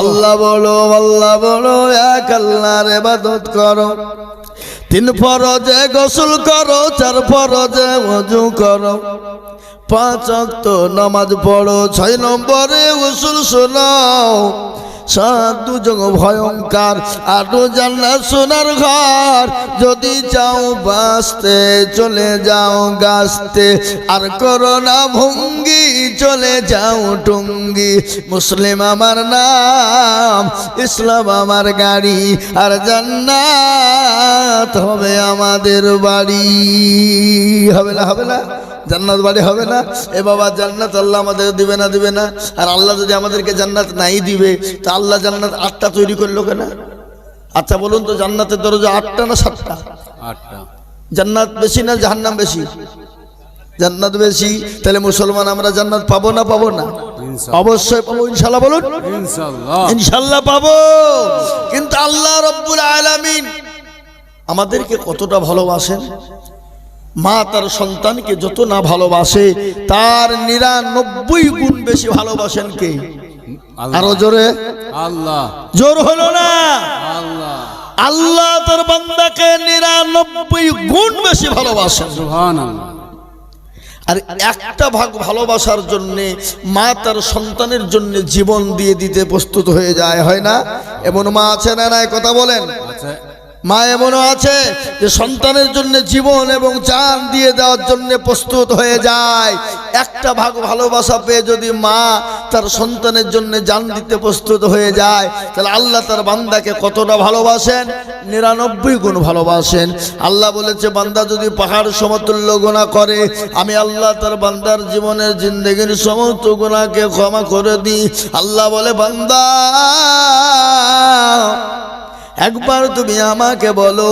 আল্লাহ বলো আল্লাহ বলো, এক আল্লাহর ইবাদত করো। তিন ফরজে গোসল করো, চার ফরজে ওযু করো। পাঁচ অক্ত নামাজ পড়ো, ছয় নম্বরে উসুল শোনাও। সাত দুজগ ভয়ঙ্কর আটু জান্নাত সোনার ঘর। যদি চাও বাঁচতে, চলে যাও গাছতে। আর করোনা ভঙ্গি, চলে যাও টুঙ্গি। মুসলিম আমার নাম, ইসলাম আমার গাড়ি। আর জান্নাত হবে আমাদের বাড়ি। হবে না হবে না? জান্নাত বাড়ি হবে না। এ বাবা জান্নাত আল্লাহ আমাদের দিবে না দিবে না? আর আল্লাহ যদি আমাদেরকে জান্নাত নাই দিবে তা আল্লাহ জান্নাত আটটা তৈরি করল কেন? আচ্ছা বলুন তো জান্নাতের দরজা আটটা না সাতটা? আটটা। জান্নাত বেশি না জাহান্নাম বেশি? জান্নাত বেশি তাহলে মুসলমান আমরা জান্নাত পাবো না পাবো না? অবশ্যই পাবো ইনশাল্লাহ বলুন। ইনশাল্লাহ পাবো। কিন্তু আল্লাহ রব্বুল আলামিন আমাদেরকে কতটা ভালোবাসেন? মা তার সন্তানকে যত না ভালোবাসে তার নিরানব্বই গুণ বেশি ভালোবাসেন কে? আরও জোরে। আল্লাহ। জোর হলো না? আল্লাহ। আল্লাহ তার বান্দাকে নিরানব্বই গুণ বেশি ভালোবাসেন। আর একটা ভাগ ভালোবাসার জন্য মা তার সন্তানের জন্য জীবন দিয়ে দিতে প্রস্তুত হয়ে যায় হয় না? এমন মা আছে না কথা বলেন। মা এমনও আছে যে সন্তানের জন্য জীবন এবং চান দিয়ে দেওয়ার জন্য প্রস্তুত হয়ে যায়। একটা ভাগ ভালোবাসা পেয়ে যদি মা তার সন্তানের জন্য জান দিতে প্রস্তুত হয়ে যায়, তাহলে আল্লাহ তার বান্দাকে কতটা ভালোবাসেন? নিরানব্বই গুণ ভালোবাসেন। আল্লাহ বলেছে, বান্দা যদি পাহাড় সমতুল্য গোনা করে, আমি আল্লাহ তার বান্দার জীবনের জিন্দগির সমস্ত গুণাকে ক্ষমা করে দিই। আল্লাহ বলে, বান্দা একবার তুমি আমাকে বলো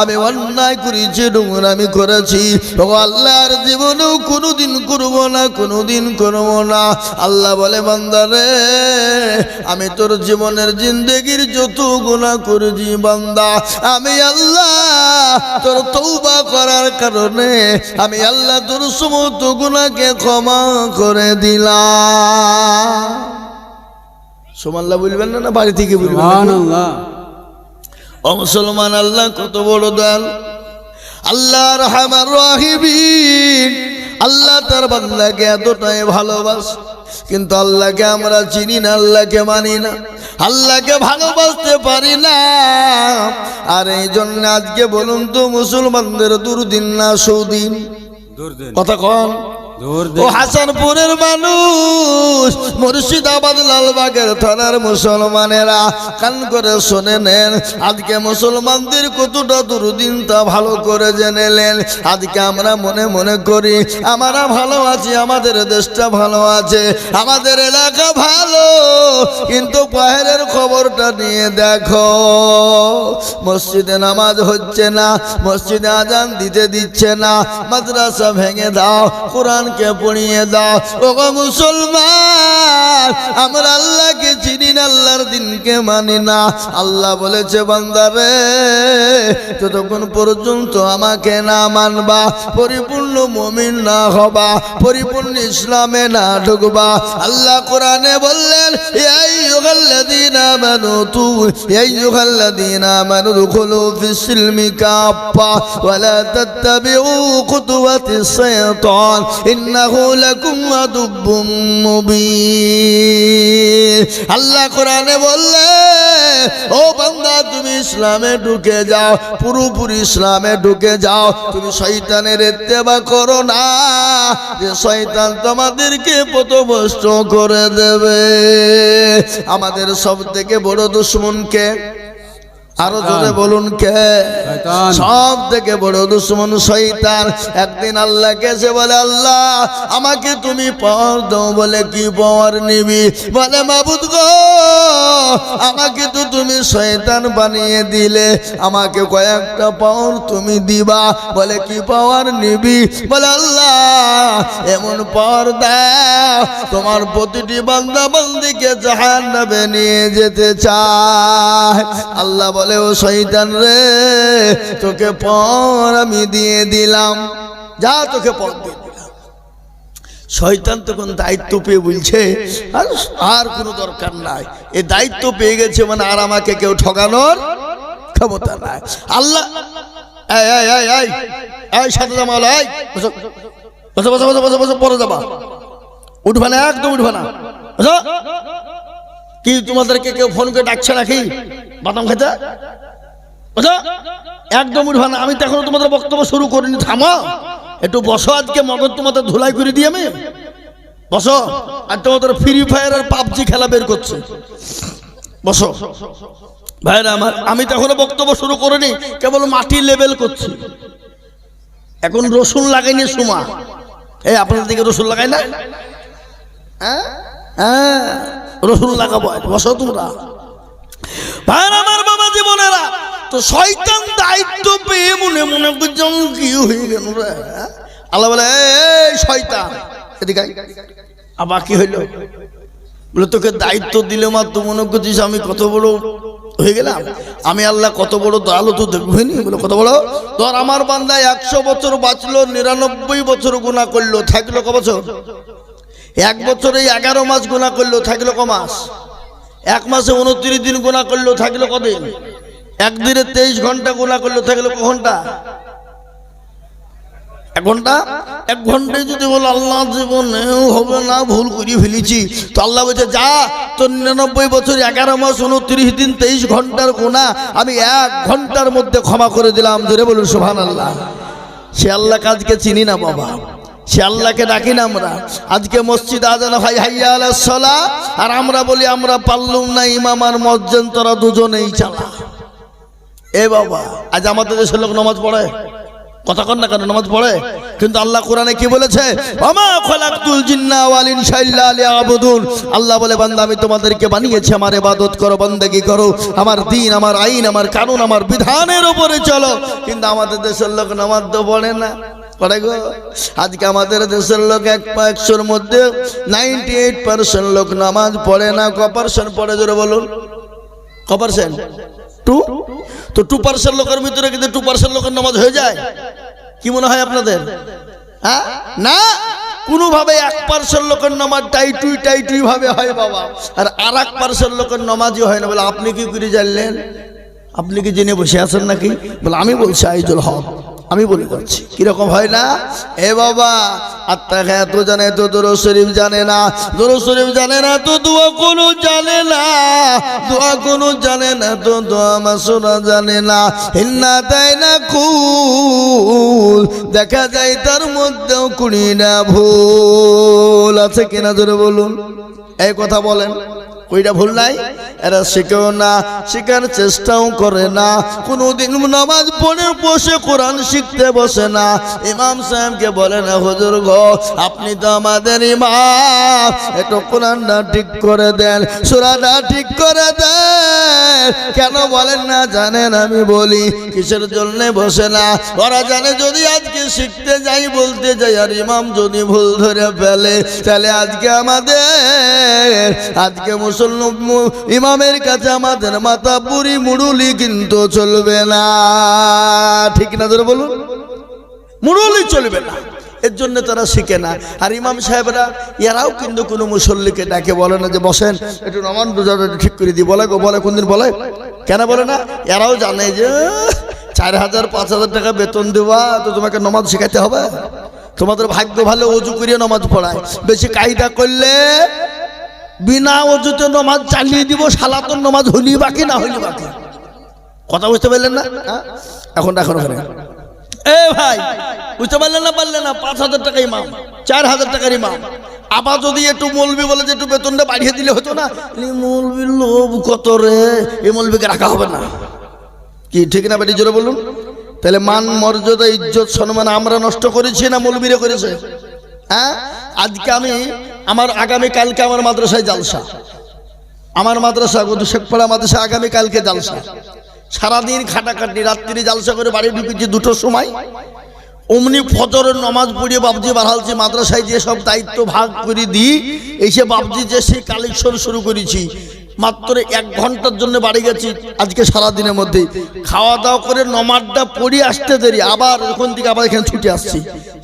আমি অন্যায় করেছি আমি করেছি। আল্লাহর জীবনেও কোনোদিন করব না, কোনোদিন করব না। আল্লাহ বলে বান্দারে আমি তোর জীবনের জিন্দগির যত গুণা করেছি, বান্দা। আমি আল্লাহ তোর তৌবা করার কারণে আমি আল্লাহ তোর সমস্ত গুণাকে ক্ষমা করে দিলাম। সোমাল্লাহ বলবেন না না বাড়ি থেকে বলবেন ও মুসলমান আল্লাহ কত বড় দয়াল। আল্লাহ রহমান রাহিবিন আল্লাহ তার বান্দাকে এতটাই ভালোবাস। কিন্তু আল্লাহকে আমরা চিনি না আল্লাহকে মানি না। আল্লাহকে ভালোবাসতে পারি না। আর এই জন্য আজকে বলুন তো মুসলমানদের দুর্দিন না সৌদিন? কথা কন। ও হাসানপুরের মানুষ, মুর্শিদাবাদ, লালবাগের থানার মুসলমানেরা কান করে শুনে নেন, আজকে মুসলমানদের কতটা দুর্দিন তা ভালো করে জেনে নেন। আজকে আমরা মনে মনে করি, আমরা ভালো আছি, আমাদের দেশটা ভালো আছে, আমাদের এলাকা ভালো, কিন্তু পাহাড়ের খবরটা নিয়ে দেখো, মসজিদে নামাজ হচ্ছে না, মসজিদে আজান দিতে দিচ্ছে না, মাদ্রাসা ভেঙে দাও কোরআনকে পড়িয়ে দাও। ও মুসলমান আমরা আল্লাহকে চিনি না, আল্লাহর দিনকে মানি না। আল্লাহ বলেছে বান্দারে যতক্ষণ পর্যন্ত আমাকে না মানবা, পরিপূর্ণ মমিন না হবা, পরিপূর্ণ ইসলামে না ঢুকবা। আল্লাহ কোরআনে বললেন এই ইউহাল্লাযীনা আমানু তু এই ইউহাল্লাযীনা আমানু দুখুলু ফিসসিলমি কাফা ওয়া লা তাত্তাবিউ কুতুয়াতি শাইতান ইন্নাহু লাকুম আদুব্বুম মুবিন। আল্লাহ কোরআনে বললে, ও বান্দা, তুমি ইসলামে ঢুকে যাও, পুরোপুরি ইসলামে ঢুকে যাও। তুমি শয়তানের এত্তেবা করো না, যে শয়তান তোমাদেরকে পথভ্রষ্ট করে দেবে। আমাদের সব থেকে বড় দুশ্মনকে আরও জোরে বলুন কে? সব থেকে বড় দুশ্মন শয়তান। একদিন আল্লাহ কেছে বলে আল্লাহ আমাকে তুমি পাওয়ার দাও বলে কি পাওয়ার নিবি? বলে মাবুদ গো আমাকে তো তুমি শয়তান বানিয়ে দিলে। আমাকে কয়েকটা পাওয়ার তুমি দিবা বলে কি পাওয়ার নিবি? বলে আল্লাহ এমন পাওয়ার দাও তোমার প্রতিটি বান্দা বান্দিকে জাহান নিয়ে যেতে চায়। আল্লাহ বলে বলে ও শৈতান রে, তোকে পর আমি দিয়ে দিলাম। যা তোকে পর দিয়ে দিলাম। শয়তান তখন দায়িত্ব পেয়ে বলছে, আর কোনো দরকার নাই। এ দায়িত্ব পেয়ে গেছে মানে আর আমাকে কেউ ঠকানোর ক্ষমতা নাই। আল্লাহ সাথে বসো পরে যাবা। উঠবে না, একদম উঠবে না। কি, তোমাদেরকে কেউ ফোন করে ডাকছে নাকি? বাদাম খেতে? একদম উঠবে না। আমি তো এখনও তোমাদের বক্তব্য শুরু করিনি, থামো। একটু বসো আজকে, মগজ তোমাদের ধুলাই করে দিয়ে আমি। বসো। আর তোমাদের ফ্রি ফায়ার আর পাবজি খেলা বের করছে। বসো। ভাইরা আমার, আমি তো এখনও বক্তব্য শুরু করিনি, কেবল মাটি লেভেল করছি। এখন রসুন লাগাইনি সুমা। এই, আপনাদের দিকে রসুন লাগাই না? হ্যাঁ? হ্যাঁ রসুন লাগাবো। বসো তোমরা। ভাইরা আমার বাবা জীবনেরা তো শয়তান দায়িত্ব পেয়ে মনে মনে করছেন কি হয়ে গেল রে? আল্লাহ বলে শয়তান, এদিকে আবার কি হইল? বলে, তোকে দায়িত্ব দিলে মাত্র মনে করছিস আমি কত বড় হয়ে গেলাম? আমি আল্লাহ কত বড় দয়ালু তো দেখবেনি বলে, কত বড়? ধর, আমার বান্দায় একশো বছর বাঁচলো, নিরানব্বই বছর গুণা করল, থাকল ক বছর? এক বছরে এগারো মাস গুণা করল, থাকল ক মাস? এক মাসে উনত্রিশ দিন গোনা করলেও থাকল কদিন? একদিনে তেইশ ঘণ্টা গোনা করলেও থাকল ক ঘণ্টা? এক এক ঘন্টায় যদি আল্লাহ না, ভুল করে ফেলেছি। তো আল্লাহ বলছে, যা, তোর নিরানব্বই বছর, এগারো মাস, উনত্রিশ দিন, তেইশ ঘণ্টার গোনা আমি এক ঘণ্টার মধ্যে ক্ষমা করে দিলাম। ধরে বলুন সোহান আল্লাহ সে আল্লাহ কাজকে চিনি না, বাবা। সে আল্লাহকে ডাকি না আমরা। আজকে মসজিদ আজান ভাই হাইয়া আলাহ সলা। আর আমরা বলি, আমরা পারলুম না, ইমাম আর মসজিদ, তোরা দুজনেই চালা। এ বাবা, আজ আমাদের দেশের লোক নামাজ পড়ে। কথা কন না কেন, নামাজ পড়ে? কিন্তু আল্লাহ কোরআনে কি বলেছে? আল্লাহ বলে, বান্দা, আমি তোমাদেরকে বানিয়েছি, আমার ইবাদত করো, বন্দেগী করো। আমার দিন, আমার আইন, আমার কানুন, আমার বিধানের উপরে চলো। কিন্তু আমাদের দেশের লোক নামাজ তো পড়ে না। আজকে আমাদের দেশের লোক এক একশোর মধ্যে নাইনটি এইট পার্সেন্ট লোক নামাজ পড়ে না ক পার্সেন্ট পড়ে, জোরে বলুন। ক পার্সেন্ট টু? তো টু পার্সেন্ট লোকের ভিতরে কিন্তু টু পার্সেন্ট লোকের নামাজ হয়ে যায়। কি মনে হয় আপনাদের? হ্যাঁ? না? কোনোভাবে এক পার্সেন্ট লোকের নামাজ টাইটুই টাইটুই ভাবে হয় বাবা। আর আর এক পার্সেন্ট লোকের নামাজই হয় না। বলে, আপনি কি করে জানলেন? আপনি কি জেনে বসে আছেন নাকি? বলে, আমি বলছি আইজুল হক। আমি বলে যাচ্ছি। কীরকম হয় না? এ বাবা আত্মা খায় তো জানে তো দোরো শরীফ জানে না। দোরো শরীফ জানে না, তো দোয়া কোনো জানে না। দোয়া কোনো জানে না, তো দোয়া মাসুরা জানে না। হিন্না দেয় না কুল দেখা যায় তার মধ্যেও কুড়ি না ভুল। আছে কিনা ধরে বলুন? এই কথা বলেন। ওইটা ভুল নাই? এরা শিখেও না, শেখার চেষ্টাও করে না। কোনোদিন নামাজ পড়ে বসে কোরআন শিখতে বসে না। ইমাম সাহেবকে বলে, না, হুজুর গো, আপনি তো আমাদের ইমাম। একটু কোরআনটা ঠিক করে দেন, সুরাটা ঠিক করে দেন। কেন বলেন না, জানেন আমি বলি, কিসের জন্য বসে না? ওরা জানে যদি আজকে শিখতে যাই বলতে যাই, আর ইমাম যদি ভুল ধরে ফেলে, তাহলে আজকে আমাদের, আজকে মুসলমান ইমামের কাছে আমাদের মাথা পুরি মুড়ুলি কিন্তু চলবে না। ঠিক না ধরে বলুন? মুড়ুলি চলবে না। এর জন্য তারা শিখে না। আর ইমাম সাহেবরা, এরাও কিন্তু কোনো মুসল্লিকে ডাকে, বলে না যে বসেন, একটু নমান রোজাটা ঠিক করে দিই। বলে গো, বলে, কোনদিন বলে? কেন বলে না? এরাও জানে যে চার হাজার, পাঁচ হাজার টাকা বেতন দেওয়া, তো তোমাকে নমাজ শেখাতে হবে। তোমাদের ভাগ্য ভালো, অজু করিয়ে নমাজ পড়ায়। বেশি কায়দা করলে বিনা অজুতে নমাজ চালিয়ে দিব, সালাতন নমাজ হলি বাকি, না হলি বাকি? কথা বুঝতে পারলেন না? হ্যাঁ? এখন এখন ওখানে। এ ভাই, বুঝতে পারলেন না পারলেন না? পাঁচ হাজার টাকা ইমাম, চার হাজার টাকার ইমাম। আবার যদি একটু মলবি বলে যে একটু বেতনটা বাড়িয়ে দিলে হতো না? মলবির লোভ কত রে? এই মলবিকে রাখা হবে না। কি, ঠিক না বেটি? জোরে বলুন। তাহলে মান, মর্যাদা, ইজ্জত, সম্মান আমরা নষ্ট করেছি না মলবিরে করেছে? হ্যাঁ? আজকে আমি আমার আগামী কালকে আমার মাদ্রাসায় জালসা। আমার মাদ্রাসা গত শেখপাড়া মাদ্রাসা আগামী কালকে জালসা। সারাদিন খাটাখাটি রাত্রি জালসা করে বাড়ি ঢুকেছি দুটোর সময়। অমনি ফজরের নমাজ পড়িয়ে বাবজি বাড়ালছি মাদ্রাসায় যে সব দায়িত্ব ভাগ করে দিই এসে বাবজি যে সেই কালেকশন শুরু করেছি। মাত্র এক ঘণ্টার জন্য বাড়ি গেছি আজকে সারা দিনের মধ্যে। খাওয়া দাওয়া করে নমাজটা পড়ি আসতে দেরি, আবার ওখান থেকে আবার এখানে ছুটে আসছি।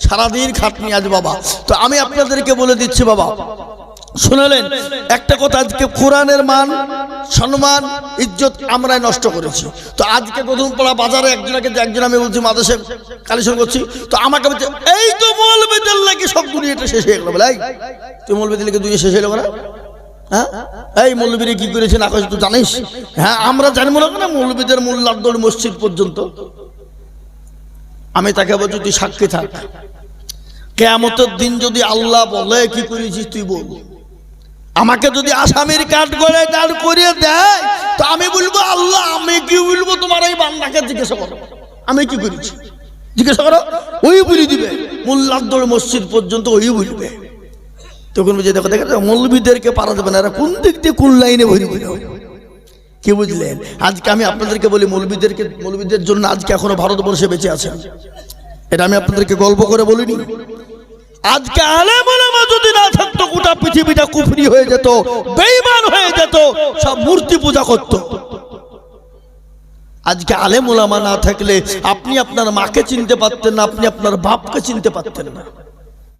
সারাদিন খাটনি আজ বাবা। তো আমি আপনাদেরকে বলে দিচ্ছি বাবা, শুনলেন? একটা কথা, আজকে কোরআনের মান, সম্মান, ইজ্জত আমরাই নষ্ট করেছি। তো আজকে প্রথম পড়া বাজারে একজনকে একজন আমি বলছি মাদেশে কালেকশন করছি, তো আমাকে বলছে, এই তো দিল নাকি সব দুনিয়াটা শেষ হয়ে গেল বলে, এই, তুই মৌলবি দিলে দুনিয়া শেষ হয়ে গেল না হ্যাঁ? এই মৌলবীরে কি করেছে না করেছে তুই জানিস? হ্যাঁ আমরা জানব না কেন মৌলবীদের মোল্লাদ্দৌড় মসজিদ পর্যন্ত। আমি তাকে বলছি, তুই সাক্ষী থাক। কেয়ামতের দিন যদি আল্লাহ বলে, কি করেছিস তুই বল। আমাকে যদি আসামির কাঠ করে দাঁড় করিয়ে দেয়, তো আমি বলব, আল্লাহ, আমি কি বলব তোমার এই বান্দাকে জিজ্ঞাসা করো। আমি কি করেছি? জিজ্ঞাসা করো। ওই বলে দিবে। মোল্লাদ্দৌড় মসজিদ পর্যন্ত ওই বলবে। তখন বুঝে দেখো দেখো মৌলবীদেরকে পারা যাবে না। এরা কোন দিক দিয়ে কোন লাইনে ভরি ভরি কি বুঝলেন? আজকে আমি আপনাদেরকে বলি, মৌলবীদেরকে, মৌলবীদের জন্য আজকে এখনও ভারতবর্ষে বেঁচে আছেন এটা আমি আপনাদেরকে গল্প করে বলিনি। আজকে আলেম যদি না থাকতো, গোটা পৃথিবীটা কুফরি হয়ে যেত বেইমান হয়ে যেত, সব মূর্তি পূজা করত। আজকে আলেম না থাকলে আপনি আপনার মাকে চিনতে পারতেন না, আপনি আপনার বাপকে চিনতে পারতেন না।